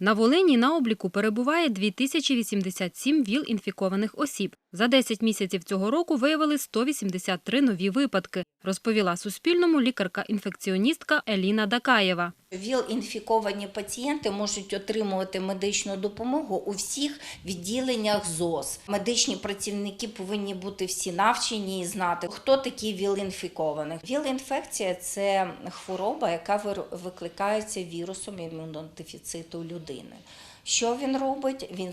На Волині на обліку перебуває 2087 ВІЛ-інфікованих осіб. За 10 місяців цього року виявили 183 нові випадки, розповіла Суспільному лікарка-інфекціоністка Еліна Дакаєва. ВІЛ-інфіковані пацієнти можуть отримувати медичну допомогу у всіх відділеннях ЗОЗ. Медичні працівники повинні бути всі навчені і знати, хто такі ВІЛ-інфікованих. ВІЛ-інфекція це хвороба, яка викликається вірусом імунодефіциту людини. Що він робить? Він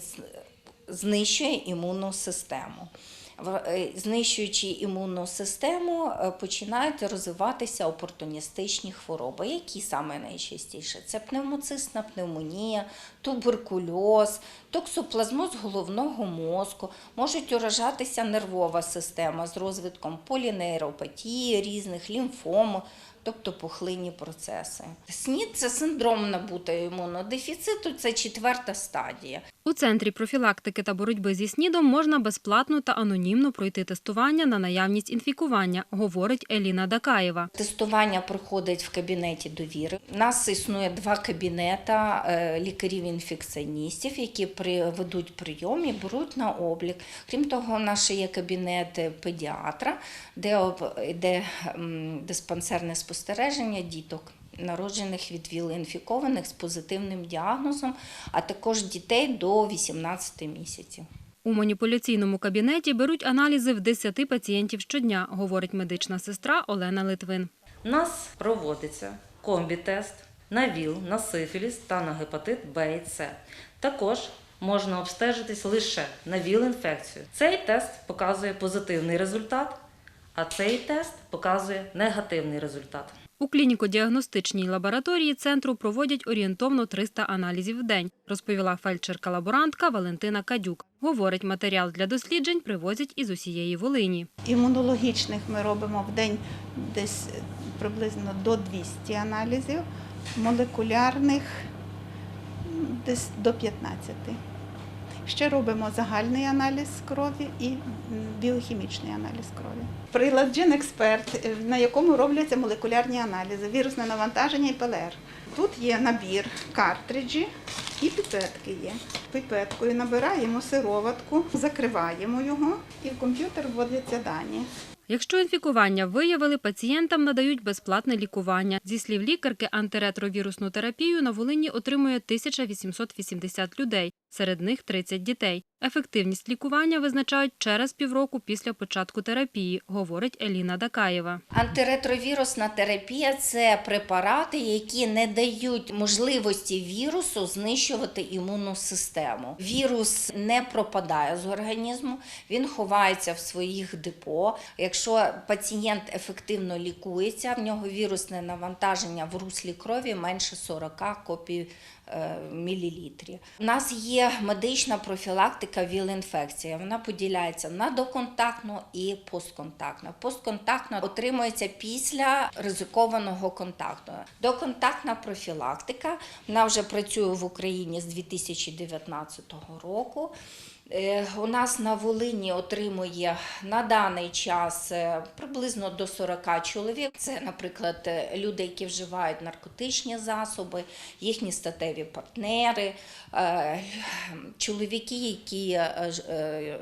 знищує імунну систему. Е, Знищуючи імунну систему, е, починають розвиватися опортуністичні хвороби. Які саме найчастіше? Це пневмоцистна пневмонія, туберкульоз, токсоплазмоз головного мозку, можуть уражатися нервова система з розвитком полінейропатії різних, лімфому, тобто пухлинні процеси. СНІД – це синдром набутого імунодефіциту, це четверта стадія. У центрі профілактики та боротьби зі СНІДом можна безплатно та анонімно пройти тестування на наявність інфікування, говорить Еліна Дакаєва. Тестування проходить в кабінеті довіри. У нас існує два кабінета е, лікарів-інфекціоністів, які ведуть прийом і беруть на облік. Крім того, у нас є кабінет педіатра, де йде диспансерне спостереження діток. Народжених від ВІЛ-інфікованих з позитивним діагнозом, а також дітей до 18 місяців. У маніпуляційному кабінеті беруть аналізи в 10 пацієнтів щодня, говорить медична сестра Олена Литвин. У нас проводиться комбі-тест на ВІЛ, на сифіліс та на гепатит Б і С. Також можна обстежитись лише на ВІЛ-інфекцію. Цей тест показує позитивний результат, а цей тест показує негативний результат. У клініко-діагностичній лабораторії центру проводять орієнтовно 300 аналізів в день, розповіла фельдшерка-лаборантка Валентина Кадюк. Говорить, матеріал для досліджень привозять із усієї Волині. Імунологічних ми робимо в день десь приблизно до 200 аналізів, молекулярних десь до 15. Ще робимо загальний аналіз крові і біохімічний аналіз крові. Прилад Експерт, на якому робляться молекулярні аналізи, вірусне навантаження і ПЛР. Тут є набір картриджі і піпетки є. Піпеткою набираємо сироватку, закриваємо його і в комп'ютер вводяться дані. Якщо інфікування виявили, пацієнтам надають безплатне лікування. Зі слів лікарки, антиретровірусну терапію на Волині отримує 1880 людей, серед них 30 дітей. Ефективність лікування визначають через півроку після початку терапії, говорить Еліна Дакаєва. Антиретровірусна терапія це препарати, які не дають можливості вірусу знищувати імунну систему. Вірус не пропадає з організму, він ховається в своїх депо. Якщо пацієнт ефективно лікується, в нього вірусне навантаження в руслі крові менше 40 копій е, мілілітрів. У нас є медична профілактика ВІЛ-інфекції. Вона поділяється на доконтактну і постконтактну. Постконтактна отримується після ризикованого контакту. Доконтактна профілактика вона вже працює в Україні з 2019 року. Е, У нас на Волині отримує на даний час е, приблизно до 40 чоловік. Це, наприклад, е, люди, які вживають наркотичні засоби, їхні статеві партнери, чоловіки, які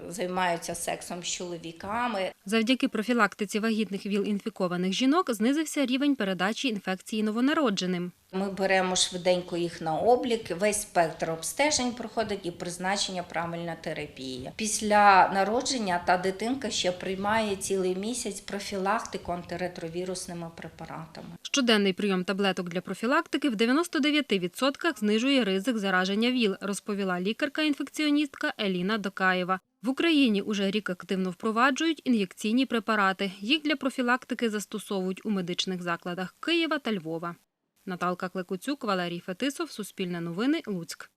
займаються сексом з чоловіками. Завдяки профілактиці вагітних ВІЛ-інфікованих жінок знизився рівень передачі інфекції новонародженим. Ми беремо швиденько їх на облік, весь спектр обстежень проходить і призначення правильна терапія. Після народження та дитинка ще приймає цілий місяць профілактику антиретровірусними препаратами. Щоденний прийом таблеток для профілактики в 99% знижує ризик зараження ВІЛ, розповіла лікарка-інфекціоністка Еліна Докаєва. В Україні уже рік активно впроваджують ін'єкційні препарати. Їх для профілактики застосовують у медичних закладах Києва та Львова. Наталка Клекуцюк, Валерій Фетисов, Суспільне новини, Луцьк.